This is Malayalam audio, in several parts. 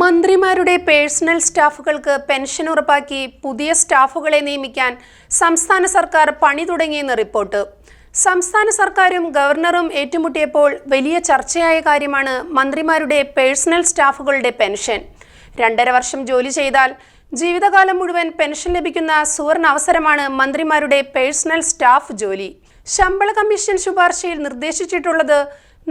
മന്ത്രിമാരുടെ പേഴ്സണൽ സ്റ്റാഫുകൾക്ക് പെൻഷൻ ഉറപ്പാക്കി പുതിയ സ്റ്റാഫുകളെ നിയമിക്കാൻ സംസ്ഥാന സർക്കാർ പണി തുടങ്ങിയെന്ന് റിപ്പോർട്ട്. സംസ്ഥാന സർക്കാരും ഗവർണറും ഏറ്റുമുട്ടിയപ്പോൾ വലിയ ചർച്ചയായ കാര്യമാണ് മന്ത്രിമാരുടെ പേഴ്സണൽ സ്റ്റാഫുകളുടെ പെൻഷൻ. രണ്ടര വർഷം ജോലി ചെയ്താൽ ജീവിതകാലം മുഴുവൻ പെൻഷൻ ലഭിക്കുന്ന സുവർണ അവസരമാണ് മന്ത്രിമാരുടെ പേഴ്സണൽ സ്റ്റാഫ് ജോലി. ശമ്പള കമ്മീഷൻ ശുപാർശയിൽ നിർദ്ദേശിച്ചിട്ടുള്ളത്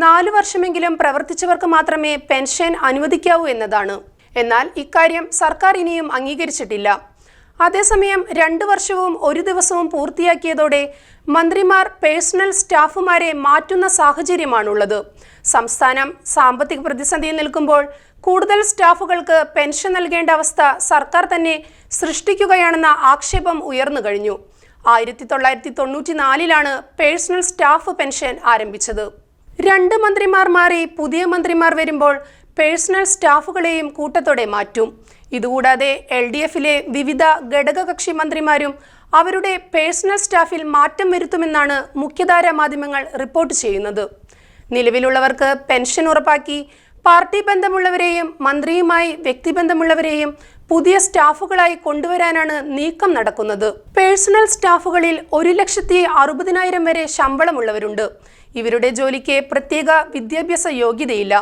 നാലു വർഷമെങ്കിലും പ്രവർത്തിച്ചവർക്ക് മാത്രമേ പെൻഷൻ അനുവദിക്കാവൂ എന്നതാണ്. എന്നാൽ ഇക്കാര്യം സർക്കാർ ഇനിയും അംഗീകരിച്ചിട്ടില്ല. അതേസമയം രണ്ടു വർഷവും ഒരു ദിവസവും പൂർത്തിയാക്കിയതോടെ മന്ത്രിമാർ പേഴ്സണൽ സ്റ്റാഫുമാരെ മാറ്റുന്ന സാഹചര്യമാണുള്ളത്. സംസ്ഥാനം സാമ്പത്തിക പ്രതിസന്ധിയിൽ നിൽക്കുമ്പോൾ കൂടുതൽ സ്റ്റാഫുകൾക്ക് പെൻഷൻ നൽകേണ്ട അവസ്ഥ സർക്കാർ തന്നെ സൃഷ്ടിക്കുകയാണെന്ന ആക്ഷേപം ഉയർന്നു കഴിഞ്ഞു. ആയിരത്തി തൊള്ളായിരത്തി തൊണ്ണൂറ്റി നാലിലാണ് പേഴ്സണൽ സ്റ്റാഫ് പെൻഷൻ ആരംഭിച്ചത്. രണ്ട് മന്ത്രിമാർ മാറി പുതിയ മന്ത്രിമാർ വരുമ്പോൾ പേഴ്സണൽ സ്റ്റാഫുകളെയും കൂട്ടത്തോടെ മാറ്റും. ഇതുകൂടാതെ എൽ ഡി എഫിലെ വിവിധ ഘടകകക്ഷി മന്ത്രിമാരും അവരുടെ പേഴ്സണൽ സ്റ്റാഫിൽ മാറ്റം വരുത്തുമെന്നാണ് മുഖ്യധാര മാധ്യമങ്ങൾ റിപ്പോർട്ട് ചെയ്യുന്നത്. നിലവിലുള്ളവർക്ക് പെൻഷൻ ഉറപ്പാക്കി പാർട്ടി ബന്ധമുള്ളവരെയും മന്ത്രിയുമായി വ്യക്തിബന്ധമുള്ളവരെയും പുതിയ സ്റ്റാഫുകളായി കൊണ്ടുവരാനാണ് നീക്കം നടക്കുന്നത്. പേഴ്സണൽ സ്റ്റാഫുകളിൽ ഒരു ലക്ഷത്തി അറുപതിനായിരം വരെ ശമ്പളമുള്ളവരുണ്ട്. ഇവരുടെ ജോലിക്ക് പ്രത്യേക വിദ്യാഭ്യാസ യോഗ്യതയില്ല.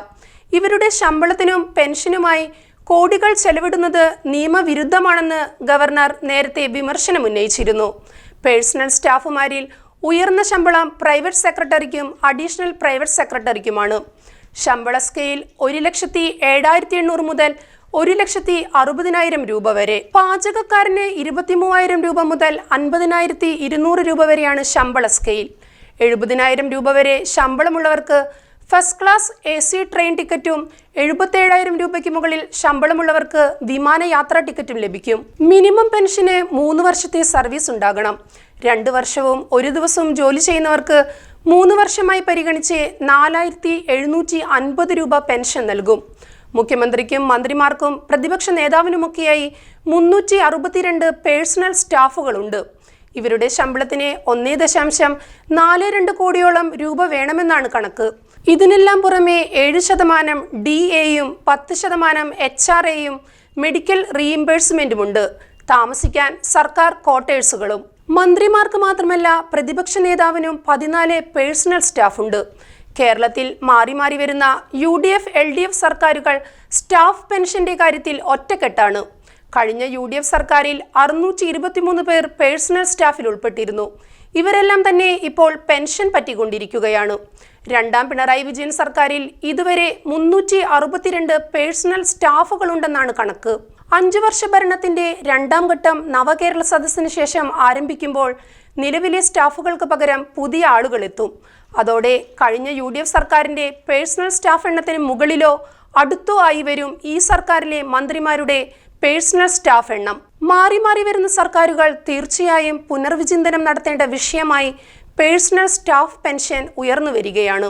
ഇവരുടെ ശമ്പളത്തിനും പെൻഷനുമായി കോടികൾ ചെലവിടുന്നത് നിയമവിരുദ്ധമാണെന്ന് ഗവർണർ നേരത്തെ വിമർശനം ഉന്നയിച്ചിരുന്നു പേഴ്സണൽ സ്റ്റാഫുമാരിൽ ഉയർന്ന ശമ്പളം പ്രൈവറ്റ് സെക്രട്ടറിക്കും അഡീഷണൽ പ്രൈവറ്റ് സെക്രട്ടറിക്കുമാണ്. ശമ്പള സ്കെയിൽ ഒരു ലക്ഷത്തി ഏഴായിരത്തി എണ്ണൂറ് മുതൽ ഒരു ലക്ഷത്തി അറുപതിനായിരം രൂപ വരെ. പാചകക്കാരന് ഇരുപത്തിമൂവായിരം രൂപ മുതൽ അൻപതിനായിരത്തി ഇരുന്നൂറ് രൂപ വരെയാണ് ശമ്പള സ്കെയിൽ. എഴുപതിനായിരം രൂപ വരെ ശമ്പളമുള്ളവർക്ക് first class A C train ടിക്കറ്റും എഴുപത്തേഴായിരം രൂപയ്ക്ക് മുകളിൽ ശമ്പളമുള്ളവർക്ക് വിമാനയാത്രാ ടിക്കറ്റും ലഭിക്കും. മിനിമം പെൻഷന് മൂന്ന് വർഷത്തെ സർവീസ് ഉണ്ടാകണം. രണ്ട് വർഷവും ഒരു ദിവസവും ജോലി ചെയ്യുന്നവർക്ക് മൂന്ന് വർഷമായി പരിഗണിച്ച് നാലായിരത്തി എഴുന്നൂറ്റി അൻപത് രൂപ പെൻഷൻ നൽകും. മുഖ്യമന്ത്രിക്കും മന്ത്രിമാർക്കും പ്രതിപക്ഷ നേതാവിനുമൊക്കെയായി മുന്നൂറ്റി അറുപത്തിരണ്ട് പേഴ്സണൽ സ്റ്റാഫുകളുണ്ട്. ഇവരുടെ ശമ്പളത്തിന് ഒന്നേ ദശാംശം നാല് രണ്ട് കോടിയോളം രൂപ വേണമെന്നാണ് കണക്ക്. ഇതിനെല്ലാം പുറമെ ഏഴ് ശതമാനം ഡി എയും പത്ത് ശതമാനം എച്ച് ആർ എയും മെഡിക്കൽ റീഇംബേഴ്സ്മെന്റുമുണ്ട്. താമസിക്കാൻ സർക്കാർ ക്വാർട്ടേഴ്സുകളും. മന്ത്രിമാർക്ക് മാത്രമല്ല പ്രതിപക്ഷ നേതാവിനും പതിനാല് പേഴ്സണൽ സ്റ്റാഫുണ്ട്. കേരളത്തിൽ മാറി മാറി വരുന്ന U D F L D F സർക്കാരുകൾ സ്റ്റാഫ് പെൻഷന്റെ കാര്യത്തിൽ ഒറ്റക്കെട്ടാണ്. കഴിഞ്ഞ യു ഡി എഫ് സർക്കാരിൽ അറുന്നൂറ്റി ഇരുപത്തിമൂന്ന് പേർ പേഴ്സണൽ സ്റ്റാഫിൽ ഉൾപ്പെട്ടിരുന്നു. ഇവരെല്ലാം തന്നെ ഇപ്പോൾ പെൻഷൻ പറ്റിക്കൊണ്ടിരിക്കുകയാണ്. രണ്ടാം പിണറായി വിജയൻ സർക്കാരിൽ ഇതുവരെ മുന്നൂറ്റി അറുപത്തിരണ്ട് പേഴ്സണൽ സ്റ്റാഫുകളുണ്ടെന്നാണ് കണക്ക്. അഞ്ചു വർഷ ഭരണത്തിന്റെ രണ്ടാം ഘട്ടം നവകേരള സദസ്സിന് ശേഷം ആരംഭിക്കുമ്പോൾ നിലവിലെ സ്റ്റാഫുകൾക്ക് പകരം പുതിയ ആളുകൾ എത്തും. അതോടെ കഴിഞ്ഞ യു ഡി എഫ് സർക്കാരിന്റെ പേഴ്സണൽ സ്റ്റാഫ് എണ്ണത്തിന് മുകളിലോ അടുത്തോ ആയി വരും ഈ സർക്കാരിലെ മന്ത്രിമാരുടെ പേഴ്സണൽ സ്റ്റാഫ് എണ്ണം. മാറി മാറി വരുന്ന സർക്കാരുകൾ തീർച്ചയായും പുനർവിചിന്തനം നടത്തേണ്ട വിഷയമായി പേഴ്സണൽ സ്റ്റാഫ് പെൻഷൻ ഉയർന്നു വരികയാണ്.